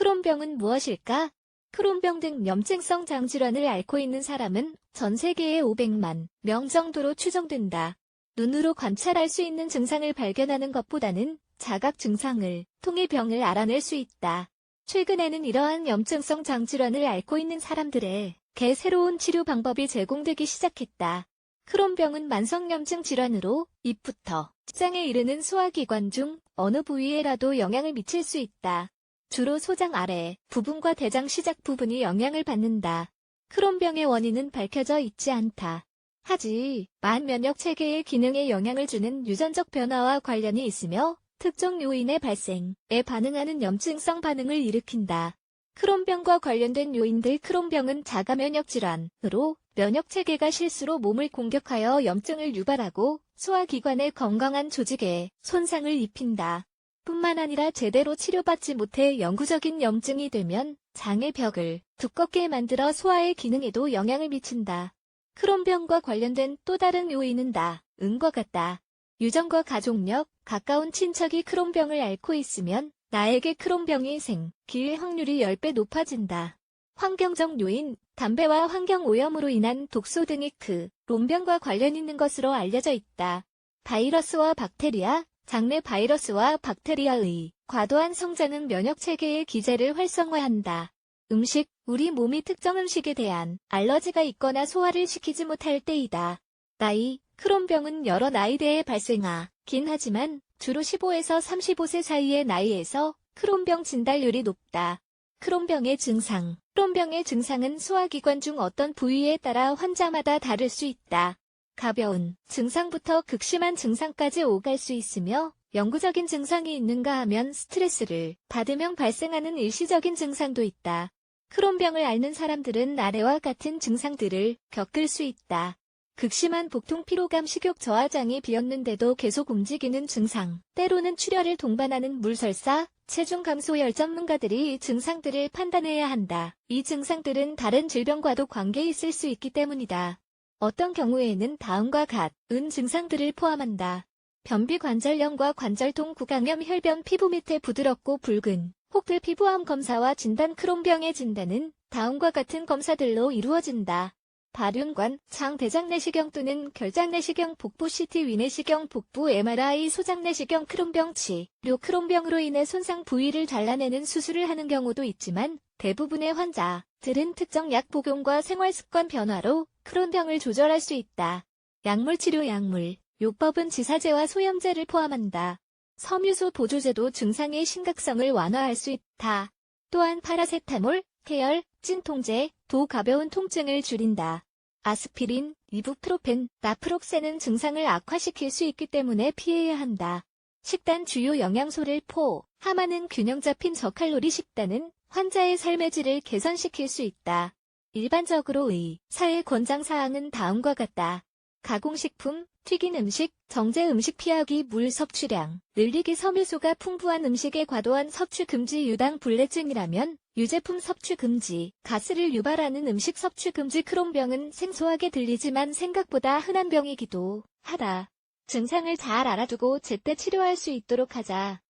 크론병은 무엇일까? 크론병 등 염증성 장질환을 앓고 있는 사람은 전 세계에 500만 명 정도로 추정된다. 눈으로 관찰할 수 있는 증상을 발견하는 것보다는 자각 증상을 통해 병을 알아낼 수 있다. 최근에는 이러한 염증성 장질환을 앓고 있는 사람들에게 새로운 치료 방법이 제공되기 시작했다. 크론병은 만성염증 질환으로 입부터 직장에 이르는 소화기관 중 어느 부위에라도 영향을 미칠 수 있다. 주로 소장 아래 부분과 대장 시작 부분이 영향을 받는다. 크론병의 원인은 밝혀져 있지 않다. 하지 만 면역 체계의 기능에 영향을 주는 유전적 변화와 관련이 있으며 특정 요인의 발생에 반응하는 염증성 반응을 일으킨다. 크론병과 관련된 요인들 크론병은 자가 면역 질환으로 면역 체계가 실수로 몸을 공격하여 염증을 유발하고 소화기관의 건강한 조직에 손상을 입힌다. 뿐만 아니라 제대로 치료받지 못해 영구적인 염증이 되면 장의 벽을 두껍게 만들어 소화의 기능에도 영향을 미친다. 크론병과 관련된 또 다른 요인은 다 은과 같다. 유전과 가족력, 가까운 친척이 크론병을 앓고 있으면 나에게 크론병이 생길 확률이 10배 높아진다. 환경적 요인, 담배와 환경 오염으로 인한 독소 등이 크론병과 관련 있는 것으로 알려져 있다. 바이러스와 박테리아, 장내 바이러스와 박테리아의 과도한 성장은 면역 체계의 기제를 활성화한다. 음식, 우리 몸이 특정 음식에 대한 알러지가 있거나 소화를 시키지 못할 때이다. 나이, 크론병은 여러 나이대에 발생하긴 하지만 주로 15에서 35세 사이의 나이에서 크론병 진단율이 높다. 크론병의 증상 크론병의 증상은 소화기관 중 어떤 부위에 따라 환자마다 다를 수 있다. 가벼운 증상부터 극심한 증상까지 오갈 수 있으며 영구적인 증상이 있는가 하면 스트레스를 받으면 발생하는 일시적인 증상도 있다. 크론병을 앓는 사람들은 아래와 같은 증상들을 겪을 수 있다. 극심한 복통 피로감 식욕 저하장이 비었는데도 계속 움직이는 증상, 때로는 출혈을 동반하는 물설사, 체중 감소 열 전문가들이 이 증상들을 판단해야 한다. 이 증상들은 다른 질병과도 관계 있을 수 있기 때문이다. 어떤 경우에는 다음과 같은 증상들을 포함한다. 변비 관절염과 관절통 구강염 혈변 피부 밑에 부드럽고 붉은 혹들 피부암 검사와 진단 크론병의 진단은 다음과 같은 검사들로 이루어진다. 발윤관, 장 대장 내시경 또는 결장 내시경 복부 CT 위내시경 복부 MRI 소장 내시경 크론병 치료 크론병으로 인해 손상 부위를 잘라내는 수술을 하는 경우도 있지만 대부분의 환자들은 특정 약 복용과 생활 습관 변화로 크론병을 조절할 수 있다. 약물치료 약물, 요법은 지사제와 소염제를 포함한다. 섬유소 보조제도 증상의 심각성을 완화할 수 있다. 또한 파라세타몰, 해열, 찐통제, 도 가벼운 통증을 줄인다. 아스피린, 이부프로펜, 나프록센은 증상을 악화시킬 수 있기 때문에 피해야 한다. 식단 주요 영양소를 포 함하는 균형 잡힌 저칼로리 식단은 환자의 삶의 질을 개선시킬 수 있다. 일반적으로 의 사의 권장사항은 다음과 같다. 가공식품, 튀긴 음식, 정제 음식 피하기 물 섭취량, 늘리기 섬유소가 풍부한 음식의 과도한 섭취 금지 유당 불내증이라면 유제품 섭취 금지, 가스를 유발하는 음식 섭취 금지 크론병은 생소하게 들리지만 생각보다 흔한 병이기도 하다. 증상을 잘 알아두고 제때 치료할 수 있도록 하자.